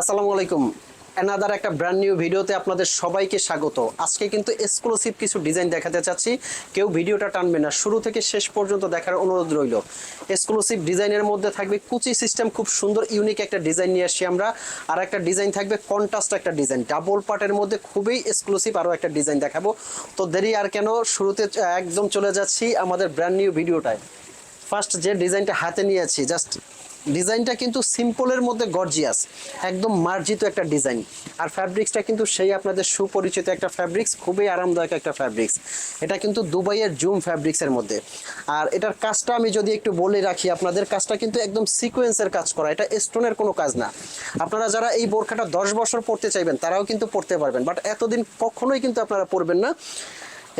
আসসালামু আলাইকুম। অ্যানাদার একটা ব্র্যান্ড নিউ ভিডিওতে আপনাদের সবাইকে স্বাগত। আজকে কিন্তু এক্সক্লুসিভ কিছু ডিজাইন দেখাতে চাচ্ছি। কেউ ভিডিওটা টানবে না। শুরু থেকে শেষ পর্যন্ত দেখার অনুরোধ রইল। এক্সক্লুসিভ ডিজাইনের মধ্যে থাকবে কুচি সিস্টেম খুব সুন্দর ইউনিক একটা ডিজাইন নিয়ে আসছি আমরা। আর একটা ডিজাইন থাকবে কন্ট্রাস্ট একটা ডিজাইন ডাবল পার্টের মধ্যে খুবই এক্সক্লুসিভ আরও একটা ডিজাইন দেখাবো। তো দেরি আর কেন, শুরুতে একদম চলে যাচ্ছি আমাদের ব্র্যান্ড নিউ ভিডিওটায় ফার্স্ট যে ডিজাইনটা হাতে নিয়েছি জাস্ট ডিজাইনটা কিন্তু সিম্পলের মধ্যে গর্জিয়াস, একদম মার্জিত একটা ডিজাইন। আর ফ্যাব্রিক্সটা কিন্তু সেই আপনাদের সুপরিচিত একটা ফ্যাব্রিক্স, খুবই আরামদায়ক একটা ফ্যাব্রিক্স। এটা কিন্তু দুবাইয়ের জুম ফ্যাব্রিক্সের মধ্যে। আর এটার কাজটা আমি যদি একটু বলে রাখি, আপনাদের কাজটা কিন্তু একদম সিকোয়েন্সের কাজ করা, এটা স্টোনের কোনো কাজ না। আপনারা যারা এই বোরখাটা দশ বছর পড়তে চাইবেন, তারাও কিন্তু পড়তে পারবেন। বাট এতদিন কখনোই কিন্তু আপনারা পড়বেন না।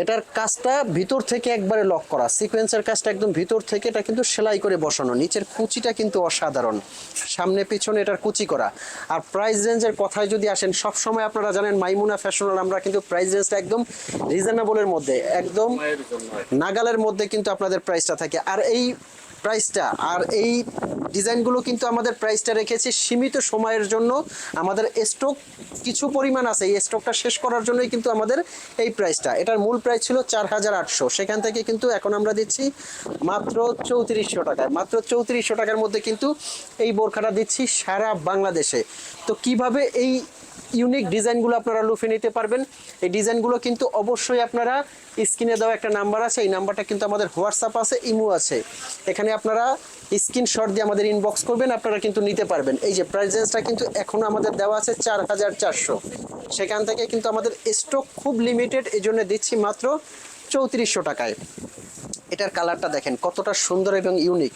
এটার কাজটা ভিতর থেকে একবারে লক করা। সিকোয়েন্সের কাজটা একদম ভিতর থেকে এটা কিন্তু সেলাই করে বসানো। নিচের কুচিটা কিন্তু অসাধারণ। সামনে পিছনে এটার কুচি করা। আর প্রাইস রেঞ্জের কথায় যদি আসেন সব সময় আপনারা জানেন মাইমুনা ফ্যাশনাল আমরা কিন্তু প্রাইস রেঞ্জটা একদম রিজনেবলের মধ্যে একদম নাগালের মধ্যে কিন্তু আপনাদের প্রাইসটা থাকে। আর এই প্রাইসটা আর এই ডিজাইনগুলো কিন্তু আমাদের প্রাইসটা রেখেছি সীমিত সময়ের জন্য। আমাদের স্টক কিছু পরিমাণ আছে, এই স্টকটা শেষ করার জন্যই কিন্তু আমাদের এই প্রাইসটা এটার মূল প্রাইস ছিল চার হাজার আটশো। সেখান থেকে কিন্তু এখন আমরা দিচ্ছি মাত্র চৌত্রিশশো টাকায়। মাত্র চৌত্রিশশো টাকার মধ্যে কিন্তু এই বোরখাটা দিচ্ছি সারা বাংলাদেশে। তো কীভাবে এই ইউনিক ডিজাইনগুলো আপনারা লুফে নিতে পারবেন। এই ডিজাইনগুলো কিন্তু অবশ্যই আপনারা স্ক্রিনে দেওয়া একটা নাম্বার আছে, এই নাম্বারটা কিন্তু আমাদের হোয়াটসঅ্যাপ আছে, ইমো আছে। এখানে আপনারা স্ক্রিনশট দিয়ে আমাদের ইনবক্স করবেন, আপনারা কিন্তু নিতে পারবেন। এই যে প্রাইসেসটা কিন্তু এখনও আমাদের দেওয়া আছে চার হাজার চারশো। সেখান থেকে কিন্তু আমাদের স্টক খুব লিমিটেড এই জন্য দিচ্ছি মাত্র চৌত্রিশশো টাকায়। এটার কালারটা দেখেন, কতটা সুন্দর এবং ইউনিক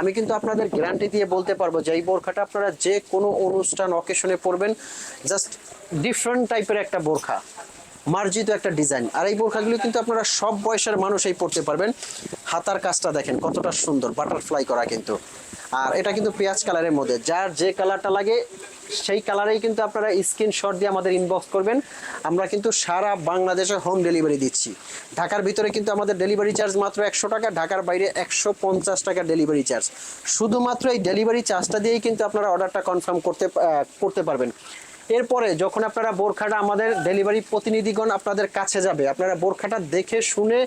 আমি কিন্তু আপনাদের গ্যারান্টি দিয়ে বলতে পারব যে এই বোরখাটা আপনারা যে কোনো অনুষ্ঠান অকেশনে পরবেন জাস্ট ডিফারেন্ট টাইপের একটা বোরখা, মার্জিত একটা ডিজাইন আর এই বোরখাগুলো কিন্তু আপনারা সব বয়সের মানুষ এই পড়তে পারবেন। হাতার কাজটা দেখেন, কতটা সুন্দর বাটারফ্লাই করা কিন্তু। আর এটা কিন্তু পেঁয়াজ কালারের মধ্যে, যার যে কালারটা লাগে সেই কালারেই কিন্তু আপনারা স্ক্রিনশট দিয়ে আমাদের ইনবক্স করবেন। আমরা কিন্তু সারা বাংলাদেশে হোম ডেলিভারি দিচ্ছি। ঢাকার ভিতরে কিন্তু আমাদের ডেলিভারি চার্জ মাত্র একশো টাকা, ঢাকার বাইরে একশো পঞ্চাশ টাকা ডেলিভারি চার্জ শুধুমাত্র এই ডেলিভারি চার্জটা দিয়েই কিন্তু আপনারা অর্ডারটা কনফার্ম করতে করতে পারবেন। এরপরে যখন আপনারা বোরখাটা আমাদের ডেলিভারি প্রতিনিধিগণ আপনাদের কাছে যাবে, আপনারা বোরখাটা দেখে শুনে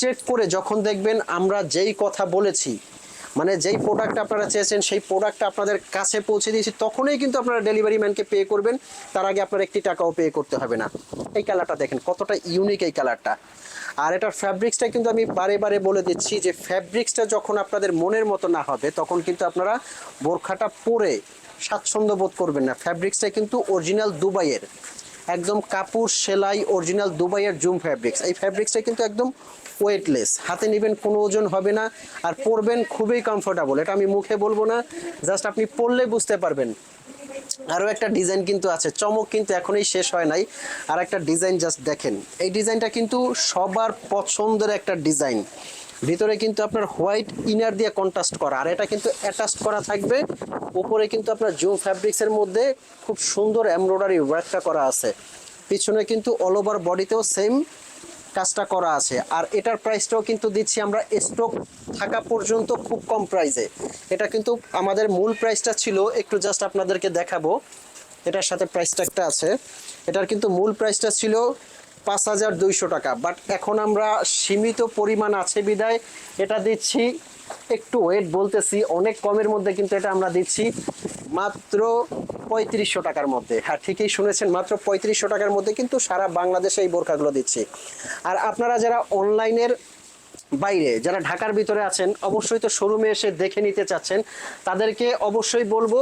চেক করে যখন দেখবেন আমরা যেই কথা বলেছি মানে যেই প্রোডাক্ট আপনারা চেয়েছেন, সেই প্রোডাক্টটা আপনাদের কাছে পৌঁছে দিয়েছি, তখনই কিন্তু আপনারা ডেলিভারি ম্যানকে পে করবেন। তার আগে আপনার একটি টাকাও পে করতে হবে না। এই কালারটা দেখেন, কতটা ইউনিক এই কালারটা আর এটার ফ্যাব্রিক্সটা কিন্তু আমি বারে বারে বলে দিচ্ছি যে ফ্যাব্রিক্সটা যখন আপনাদের মনের মতো না হবে, তখন কিন্তু আপনারা বোরখাটা পরে স্বাচ্ছন্দ্য বোধ করবেন না। ফ্যাব্রিক্সটা কিন্তু অরিজিনাল দুবাইয়ের একদম কাপড়, সেলাই অরিজিনাল দুবাইয়ের জুম ফ্যাব্রিক্স এই ফ্যাব্রিক্সটা কিন্তু একদম ওয়েটলেস হাতে নেবেন কোনো ওজন হবে না আর পরবেন খুবই কমফোর্টেবল এটা আমি মুখে বলব না জাস্ট আপনি পরলে বুঝতে পারবেন। আরও একটা ডিজাইন কিন্তু আছে, চমক কিন্তু এখনই শেষ হয় নাই। আর একটা ডিজাইন জাস্ট দেখেন। এই ডিজাইনটা কিন্তু সবার পছন্দের একটা ডিজাইন ভিতরে কিন্তু আপনার হোয়াইট ইনার দিয়ে কন্ট্রাস্ট করা। আর এটা কিন্তু অ্যাটাচ করা থাকবে। উপরে কিন্তু আপনার জুম ফ্যাব্রিক্সের মধ্যে খুব সুন্দর এমব্রয়ডারি ওয়ার্কটা করা আছে। পিছনে কিন্তু অল ওভার বডিতেও সেম কাজটা করা আছে। আর এটার প্রাইসটাও কিন্তু দিচ্ছি আমরা স্টক থাকা পর্যন্ত খুব কম প্রাইসে। এটা কিন্তু আমাদের মূল প্রাইসটা ছিল, একটু জাস্ট আপনাদেরকে দেখাবো। এটার সাথে প্রাইস ট্যাগটা আছে। এটার কিন্তু মূল প্রাইসটা ছিল পাঁচ হাজার দুইশো টাকা। বাট এখন আমরা সীমিত পরিমাণ আছে বিদায়। এটা দিচ্ছি একটু ওয়েট বলতেছি, অনেক কমের মধ্যে কিন্তু এটা আমরা দিচ্ছি মাত্র পঁয়ত্রিশশো টাকার মধ্যে। হ্যাঁ ঠিকই শুনেছেন, মাত্র পঁয়ত্রিশশো টাকার মধ্যে কিন্তু সারা বাংলাদেশে এই বোরখাগুলো দিচ্ছি। আর আপনারা যারা অনলাইনের বাইরে, যারা ঢাকার ভিতরে আছেন, অবশ্যই তো শোরুমে এসে দেখে নিতে চাচ্ছেন। তাদেরকে অবশ্যই বলব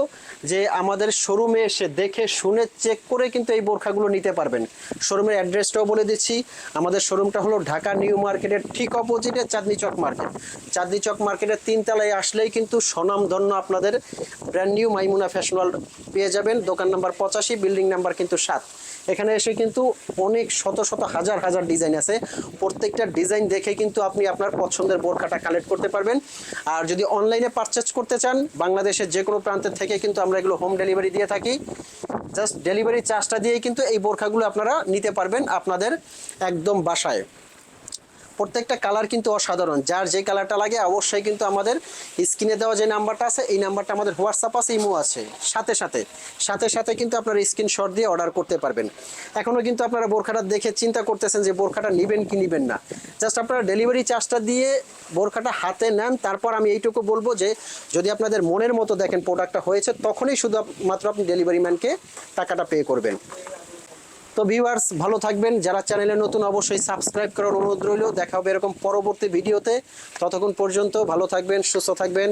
যে আমাদের শোরুমে এসে দেখে শুনে চেক করে কিন্তু এই বোরখাগুলো নিতে পারবেন। শোরুমের অ্যাড্রেসটাও বলে দিচ্ছি। আমাদের শোরুমটা হলো ঢাকা নিউ মার্কেটের ঠিক অপোজিটে চাঁদনি চক মার্কেট। চাঁদনি চক মার্কেটের তিনতলায় আসলেই কিন্তু স্বনামধন্য আপনাদের ব্র্যান্ড নিউ মাইমুনা ফ্যাশনাল পেয়ে যাবেন। দোকান নাম্বার পঁচাশি বিল্ডিং নাম্বার কিন্তু সাত। এখানে এসে কিন্তু অনেক শত শত, হাজার হাজার ডিজাইন আছে। প্রত্যেকটা ডিজাইন দেখে কিন্তু আপনি আপনার পছন্দের বোরখাটা কালেক্ট করতে পারবেন। আর যদি অনলাইনে পারচেজ করতে চান, বাংলাদেশের যে কোনো প্রান্তের থেকে কিন্তু আমরা এগুলো হোম ডেলিভারি দিয়ে থাকি। জাস্ট ডেলিভারি চার্জটা দিয়েই কিন্তু এই বোরখাগুলো আপনারা নিতে পারবেন আপনাদের একদম বাসায়। প্রত্যেকটা কালার কিন্তু অসাধারণ। যার যে কালারটা লাগে অবশ্যই কিন্তু আমাদের স্ক্রিনে দেওয়া যে নাম্বারটা আছে, এই নাম্বারটা আমাদের হোয়াটসঅ্যাপ আছে, ইমো আছে। সাথে সাথে সাথে সাথে কিন্তু আপনারা স্ক্রিনশট দিয়ে অর্ডার করতে পারবেন। এখনও কিন্তু আপনারা বোরখাটা দেখে চিন্তা করতেছেন যে বোরখাটা নেবেন কি নেবেন না। জাস্ট আপনারা ডেলিভারি চার্জটা দিয়ে বোরখাটা হাতে নেন, তারপর আমি এইটুকু বলব যে, যদি আপনাদের মনের মতো দেখেন প্রোডাক্টটা হয়েছে, তখনই শুধু মাত্র আপনি ডেলিভারি ম্যানকে টাকাটা পে করবেন। তো ভিউয়ার্স ভালো থাকবেন। যারা চ্যানেলে নতুন, অবশ্যই সাবস্ক্রাইব করার অনুরোধ রইল। দেখা হবে এরকম পরবর্তী ভিডিওতে ততক্ষণ পর্যন্ত ভালো থাকবেন, সুস্থ থাকবেন।